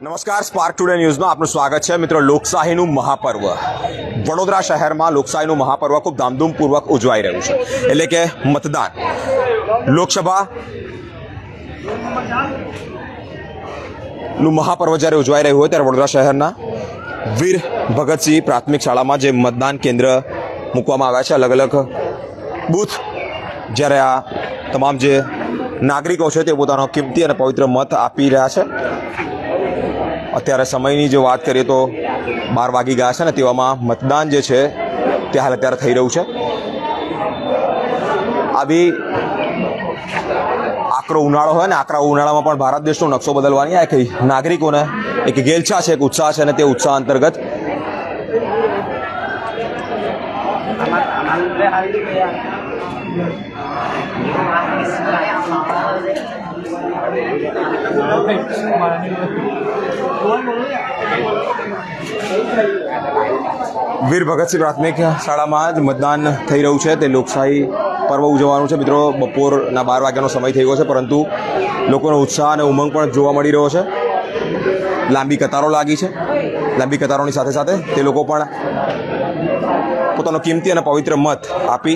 નમસ્કાર spark today ન્યૂઝમાં આપનું સ્વાગત છે. મિત્રો, લોકશાહીનું મહાપર્વ. વડોદરા શહેરમાં લોકશાહીનું મહાપર્વ ખૂબ ધામધૂમપૂર્વક ઉજવાઈ રહ્યું છે. એટલે કે મતદાન. લોકસભા નું મહાપર્વ જ્યારે ઉજવાઈ રહ્યું હોય ત્યારે વડોદરા શહેરના વીર ભગતસિંહ પ્રાથમિક શાળામાં જે મતદાન કેન્દ્ર મૂકવામાં આવ્યા છે, અલગ અલગ બૂથ, જ્યારે આ તમામ જે નાગરિકો છે તે પોતાનો કિંમતી અને પવિત્ર મત આપી રહ્યા છે. અત્યારે સમયની જો વાત કરીએ તો બાર વાગી ગયા છે ને તેવામાં મતદાન જે છે તે હાલ અત્યારે થઈ રહ્યું છે. આવી આકરો ઉનાળો હોય ને આકરા ઉનાળામાં પણ ભારત દેશનો નકશો બદલવાની આ એક નાગરિકોને એક ગેલછા છે, એક ઉત્સાહ છે અને તે ઉત્સાહ અંતર્ગત વીર ભગતસિંહ પ્રાથમિક શાળામાં જ મતદાન થઈ રહ્યું છે. તે લોકશાહી પર્વ ઉજવવાનું છે. મિત્રો, બપોરના બાર વાગ્યાનો સમય થઈ ગયો છે, પરંતુ લોકોનો ઉત્સાહ અને ઉમંગ પણ જોવા મળી રહ્યો છે. લાંબી કતારો લાગી છે. લાંબી કતારોની સાથે સાથે તે લોકો પણ પોતાનો કિંમતી અને પવિત્ર મત આપી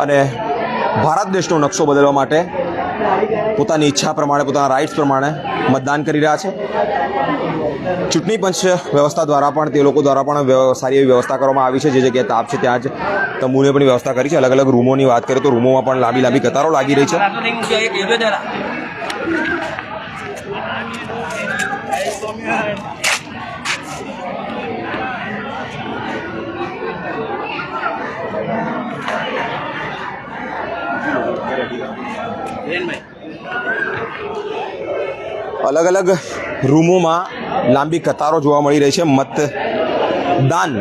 અને ભારત દેશનો નકશો બદલવા માટે પોતાની ઈચ્છા પ્રમાણે, પોતાના રાઇટ્સ પ્રમાણે મતદાન કરી રહ્યા છે. ચૂંટણી પંચ વ્યવસ્થા દ્વારા પણ, તે લોકો દ્વારા પણ સારી એવી વ્યવસ્થા કરવામાં આવી છે. જે જગ્યાએ તાપ છે, ત્યાં જ તંબુને પણ વ્યવસ્થા કરી છે. અલગ અલગ રૂમોની વાત કરીએ તો રૂમોમાં પણ લાંબી લાંબી કતારો લાગી રહી છે. અલગ અલગ રૂમોમાં લાંબી કતારો જોવા મળી રહી છે. મતદાન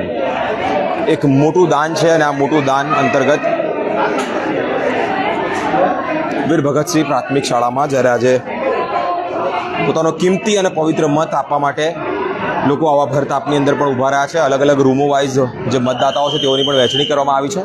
એક મોટું દાન છે અને આ મોટું દાન અંતર્ગત વીર ભગતસિંહ પ્રાથમિક શાળામાં જ્યારે આજે પોતાનો કિંમતી અને પવિત્ર મત આપવા માટે લોકો આવા ભરતાપની અંદર પણ ઊભા રહ્યા છે. અલગ અલગ રૂમો વાઇઝ જે મતદાતાઓ છે તેઓની પણ વહેંચણી કરવામાં આવી છે.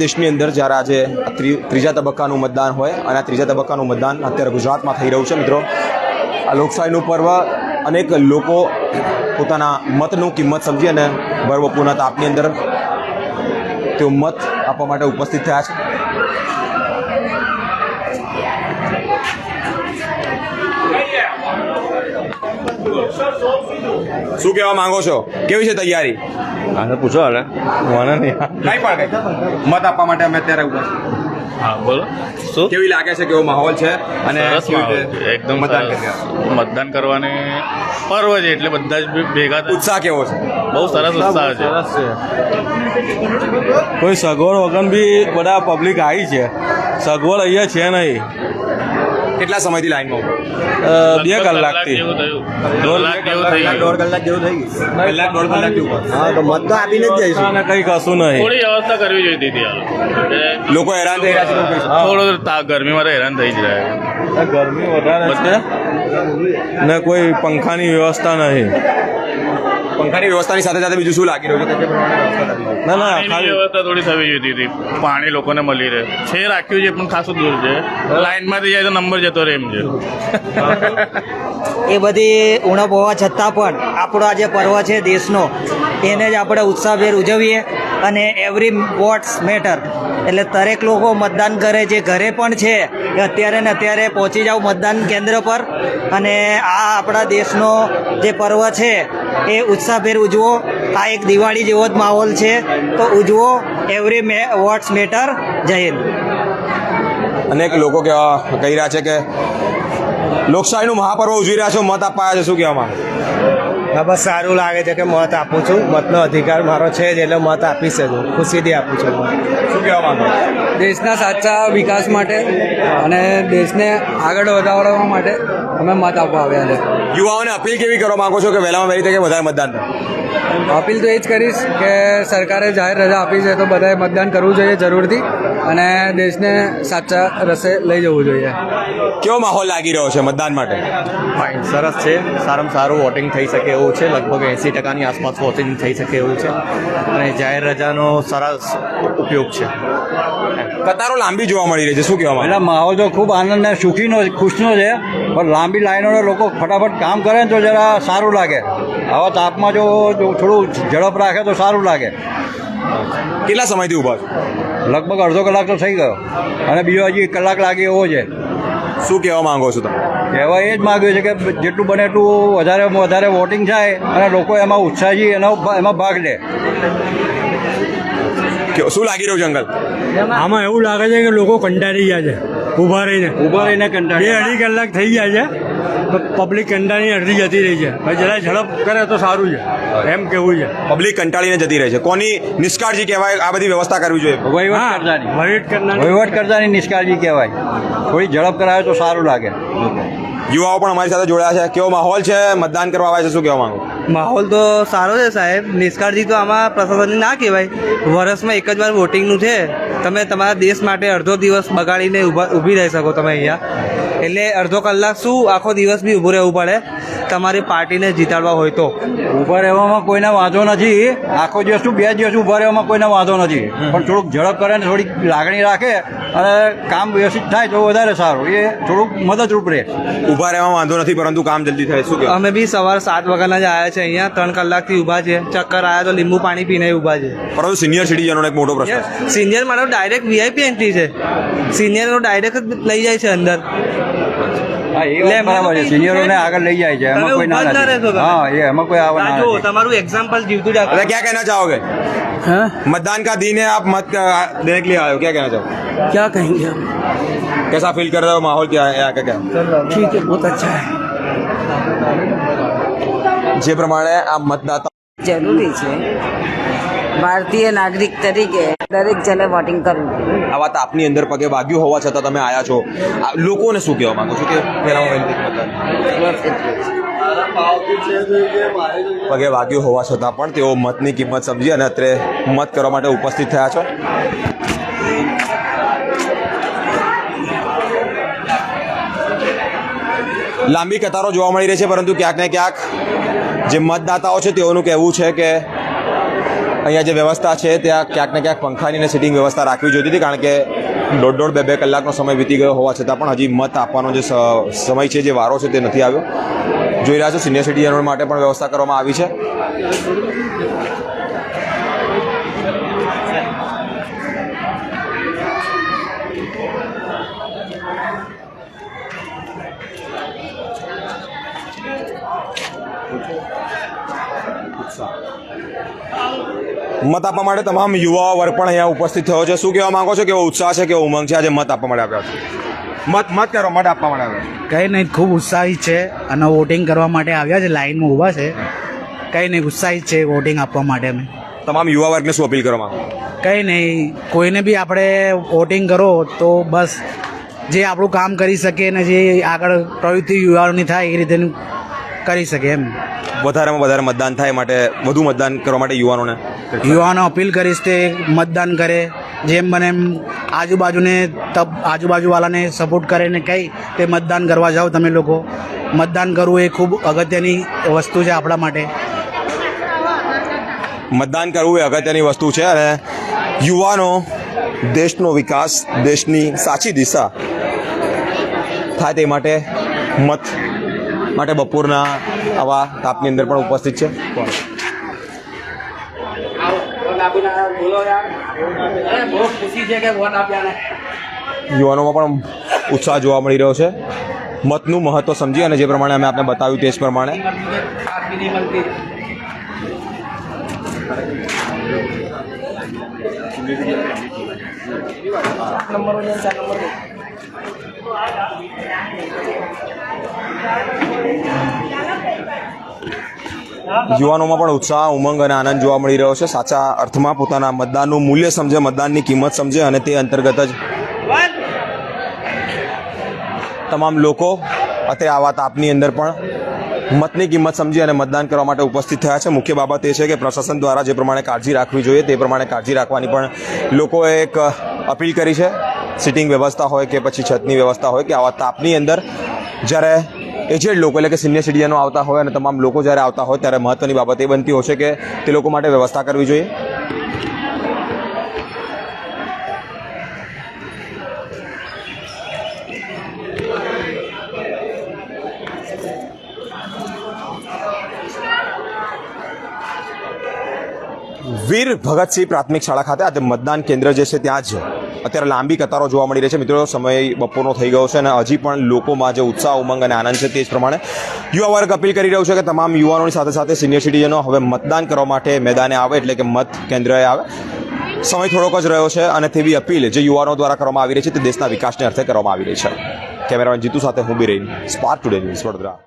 દેશની અંદર જ્યારે આજે ત્રીજા તબક્કાનું મતદાન હોય અને આ ત્રીજા તબક્કાનું મતદાન અત્યારે ગુજરાતમાં થઈ રહ્યું છે, મિત્રો. આ લોકશાહીનું પર્વ અનેક લોકો પોતાના મતનું કિંમત સમજી અને ભર તાપની અંદર તેઓ મત આપવા માટે ઉપસ્થિત થયા છે. શું કહેવા માંગો છો? કેવી છે તૈયારી? આને પૂછો હાલે. મને નહીં કઈ પણ કઈ મત આપવા માટે અમે અત્યારે ઊભા છીએ. હા બોલો. શું? કેવી લાગે છે? કેવો માહોલ છે? અને. એકદમ મતદાન? મતદાન કરવાની પર્વ છે એટલે બધા જ ભેગા. ઉત્સાહ કેવો છે? બહુ સરસ ઉત્સાહ છે. કોઈ સગવડ વગર બી બધા પબ્લિક આવી છે. સગવડ અહીંયા છે નહીં. કેટલા સમયથી લાઈનમાં બે કલાકથી. કલાક જેવું કલાક જેવું થઈ ગયું. કલાક દોઢ કલાકથી ઊભા હા તો મત તો આપીને જ જઈશું. કંઈ કશું નહીં. થોડી વ્યવસ્થા કરવી જોઈતી હતી લોકો હેરાન થઈ રહ્યા છે. થોડું ગરમીમાં હેરાન થઈ જ રહ્યા ગરમી વધારે છે. ને કોઈ પંખાની વ્યવસ્થા નહીં. પંખાની વ્યવસ્થાની સાથે સાથે બીજું શું લાગી રહ્યું છે. ના ના ખાલી વ્યવસ્થા થોડી થવી જોઈતી હતી પાણી લોકોને મળી રહે. છે રાખ્યું છે પણ ખાસું દૂર છે. લાઇનમાંથી જાય તો નંબર જતો રહે એમ છે. એ બધી ઉણપ હોવા છતાં પણ આપણો આ જે પર્વ છે દેશનો એને જ આપણે ઉત્સાહભેર ઉજવીએ અને એવરી વોટ્સ મેટર એટલે દરેક લોકો મતદાન કરે જે ઘરે પણ છે એ અત્યારે ને અત્યારે પહોંચી જાઓ મતદાન કેન્દ્ર પર. અને આ આપણા દેશનો જે પર્વ છે એ ઉત્સાહભેર ઉજવો. આ એક દિવાળી જેવો જ માહોલ છે. તો ઉજવો. એવરી મે વોટ્સ મેટર જય હિન્દ. અનેક લોકો કહેવા કહી રહ્યા છે કે લોકશાહીનું મહાપર્વ ઉજવી રહ્યા છો. મત આપવા છે. શું કહેવા માંગો? બસ સારું લાગે છે કે મત આપું છું. મતનો અધિકાર મારો છે જ એટલે મત આપીશ જ ખુશીથી આપું છું. શું કહેવા માંગો? દેશના સાચા વિકાસ માટે અને દેશને આગળ વધારવા માટે અમે મત આપવા આવ્યા છે. યુવાઓને અપીલ કેવી કરવા માંગો છો કે વહેલામાં વહેલી તકે વધારે મતદાન અપીલ તો એ જ કરીશ કે સરકારે જાહેર રજા આપી છે તો બધાએ મતદાન કરવું જોઈએ જરૂરથી. અને દેશને સાચા રસ્તે લઈ જવું જોઈએ. કેવો માહોલ લાગી રહ્યો છે મતદાન માટે? ફાઇન સરસ છે. સારામાં સારું વોટિંગ થઈ શકે એવું છે. લગભગ એંસી ટકાની આસપાસ વોટિંગ થઈ શકે એવું છે. અને જાહેર રજાનો સરસ ઉપયોગ છે. કતારો લાંબી જોવા મળી રહી છે. શું કહેવામાં એટલે માહોલ તો ખૂબ આનંદ ને સુખીનો ખુશનો છે. પણ લાંબી લાઈનોને લોકો ફટાફટ કામ કરે ને તો જરા સારું લાગે. આવા તાપમાં જો જો થોડું ઝડપ રાખે તો સારું લાગે. કેટલા સમયથી ઊભા છો? લગભગ અડધો કલાક તો થઈ ગયો. અને બીજો હજી એક કલાક લાગે એવો છે. શું કહેવા માંગો છો તમે? કહેવા એ જ માગ્યું છે કે જેટલું બને એટલું વધારે વધારે વોટિંગ થાય અને લોકો એમાં ઉત્સાહી એનો એમાં ભાગ લે. શું લાગી રહ્યું છે અંકલ આમાં એવું લાગે છે કે લોકો કંટાળી ગયા છે. ઊભા રહીને. ઊભા રહીને બે કંટાળી અઢી કલાક થઈ ગયા છે. પબ્લિક કંટાળીને અડધી જતી રહી છે. હવે જરા ઝડપ કરે તો સારું છે. એમ કેવું છે. પબ્લિક કંટાળીને જતી રહે છે. કોની નિષ્કાળજી કહેવાય? આ બધી વ્યવસ્થા કરવી જોઈએ. વહીવટ કરનાર વહીવટ કરતાની નિષ્કાળજી કહેવાય. થોડી ઝડપ કરાવે તો સારું લાગે. યુવાઓ પણ અમારી સાથે જોડાયા છે. કેવો માહોલ છે? મતદાન કરવા આવે છે શું કહેવા માંગુ? માહોલ તો સારો છે સાહેબ. નિષ્કાળજી તો આમાં પ્રશાસનની ના કહેવાય. વર્ષમાં એક જ વાર વોટિંગનું છે. તમે તમારા દેશ માટે અડધો દિવસ બગાડીને ઊભી રહી શકો તમે અહીંયા. એટલે અડધો કલાક શું આખો દિવસ બી ઊભું રહેવું પડે? તમારી પાર્ટીને જીતાડવા હોય તો. ઊભા રહેવામાં કોઈને વાંધો નથી. આખો દિવસ શું બે દિવસ ઊભા રહેવામાં કોઈને વાંધો નથી. પણ થોડુંક ઝડપ કરે ને થોડીક લાગણી રાખે અને કામ વ્યવસ્થિત થાય તો વધારે સારું. એ થોડુંક મદદરૂપ રહે. ઊભા રહેવામાં વાંધો નથી પરંતુ કામ જલ્દી થાય. શું અમે બી સવાર સાત વાગ્યાના જ આવ્યા છે અહીંયા. ત્રણ કલાકથી ઊભા છે ચક્કર આવ્યા તો લીંબુ પાણી પીને ઊભા છે પરંતુ સિનિયર સિટીઝનોનો એક મોટો પ્રશ્ન. સિનિયર મારો ડાયરેક્ટ વીઆઈપી એન્ટ્રી છે. સિનિયરનો ડાયરેક્ટ જ લઈ જાય છે અંદર. હા એ વાત બરાબર છે સિનિયરોને આગળ લઈ જાય છે એમાં તમે કોઈ ના ઊભા જ ના રહેશો નથી તમે. હા એ એમાં કોઈ આવવા આ ના જુઓ નથી તમારું એક્ઝામ્પલ જીવતું જ अरे क्या कहना चाहोगे मतदान का दिन है आप मत अ, देने के लिए आए हो क्या कहना चाहोगे ક્યાં કહેંગે कैसा फील कर रहे हो माहौल क्या है यहाँ का क्या ઠીક है बहुत अच्छा है જે પ્રમાણે આ મતદાતા જરૂરી છે ભારતીય નાગરિક તરીકે દરેક જણે વોટિંગ કરવું. આ વાત આપની અંદર પગે વાગ્યું હોવા છતાં તમે આયા છો. આ લોકોને શું કહેવા માંગો છો કે પગે વાગ્યું હોવા છતાં પણ તેઓ મતની કિંમત સમજી અને અત્રે મત કરવા માટે ઉપસ્થિત થયા છો. લાંબી કતારો જોવા મળી રહી છે પરંતુ ક્યાંક ને ક્યાંક જે મતદાતાઓ છે તેઓનું કહેવું છે કે અહીંયા જે વ્યવસ્થા છે, ત્યાં ક્યાંક ને ક્યાંક પંખાની અને સિટિંગ વ્યવસ્થા રાખવી જોઈતી હતી, કારણ કે દોઢ દોઢ બે બે કલાકનો સમય વીતી ગયો હોવા છતાં પણ હજી મત આપવાનો જે સમય છે, જે વારો છે તે નથી આવ્યો. જોઈ રહ્યા છો સિનિયર સિટીઝનો માટે પણ વ્યવસ્થા કરવામાં આવી છે. મત આપવા માટે તમામ યુવા વર્ગ પણ અહીંયા ઉપસ્થિત થયો છે. શું કહેવા માંગો છો? કેવો ઉત્સાહ છે કેવો ઉમંગ છે આજે મત આપવા માટે આવ્યા છે? મત મત કરો મત આપવા માટે આવ્યા કંઈ નહીં ખૂબ ઉત્સાહિત છે અને વોટિંગ કરવા માટે આવ્યા છે લાઈનમાં ઊભા છે. કંઈ નહીં ઉત્સાહિત છે વોટિંગ આપવા માટે અમે. તમામ યુવા વર્ગને શું અપીલ કરવા માંગો? કંઈ નહીં કોઈને બી આપણે વોટિંગ કરો તો બસ જે આપણું કામ કરી શકે અને જે આગળ પ્રવૃત્તિ યુવાનોની થાય એ રીતે કરી શકે એમ. વધારેમાં વધારે મતદાન થાય માટે વધુ મતદાન કરવા માટે યુવાનોને યુવાનો અપીલ કરીશ તે મતદાન કરે. જેમ બને એમ આજુબાજુને તબ આજુબાજુવાળાને સપોર્ટ કરે ને કંઈ તે મતદાન કરવા જાઓ તમે લોકો. મતદાન કરવું એ ખૂબ અગત્યની વસ્તુ છે આપણા માટે. મતદાન કરવું એ અગત્યની વસ્તુ છે અને યુવાનો દેશનો વિકાસ દેશની સાચી દિશા થાય તે માટે મત માટે બપોરના આવા તાપની અંદર પણ ઉપસ્થિત છે. યુવાનોમાં પણ ઉત્સાહ જોવા મળી રહ્યો છે. મતનું મહત્વ સમજી અને જે પ્રમાણે અમે આપને બતાવ્યું તે જ પ્રમાણે. યુવાનોમાં પણ ઉત્સાહ, ઉમંગ અને આનંદ જોવા મળી રહ્યો છે. સાચા અર્થમાં પોતાના મતદાનનું મૂલ્ય સમજે, મતદાનની કિંમત સમજે અને તે અંતર્ગત જ તમામ લોકો અત્યારે આ વાત આપની અંદર પણ મતની કિંમત સમજી અને મતદાન કરવા માટે ઉપસ્થિત થયા છે. મુખ્ય બાબત એ છે કે પ્રશાસન દ્વારા જે પ્રમાણે કાળજી રાખવી જોઈએ, તે પ્રમાણે કાળજી રાખવાની પણ લોકોએ એક અપીલ કરી છે. સિટિંગ વ્યવસ્થા હોય કે પછી છતની વ્યવસ્થા હોય કે આવા તાપની અંદર જ્યારે એજેડ લોકો એટલે કે સિનિયર સિટીઝનો આવતા હોય અને તમામ લોકો જ્યારે આવતા હોય ત્યારે મહત્વની બાબત એ બનતી હોય છે કે તે લોકો માટે વ્યવસ્થા કરવી જોઈએ. વીર ભગતસિંહ પ્રાથમિક શાળા ખાતે આજે મતદાન કેન્દ્ર જે છે, ત્યાં જ અત્યારે લાંબી કતારો જોવા મળી રહી છે. મિત્રો, સમય બપોરનો થઈ ગયો છે અને હજી પણ લોકોમાં જે ઉત્સાહ, ઉમંગ અને આનંદ છે તે જ પ્રમાણે યુવા વર્ગ અપીલ કરી રહ્યું છે કે તમામ યુવાનોની સાથે સાથે સિનિયર સિટીઝનો હવે મતદાન કરવા માટે મેદાને આવે એટલે કે મત કેન્દ્રએ આવે. સમય થોડોક જ રહ્યો છે અને તેવી અપીલ જે યુવાનો દ્વારા કરવામાં આવી રહી છે તે દેશના વિકાસને અર્થે કરવામાં આવી રહી છે. કેમેરામેન જીતુ સાથે હું બી રહી સ્પાર્ક ટુડે ન્યૂઝ વડોદરા.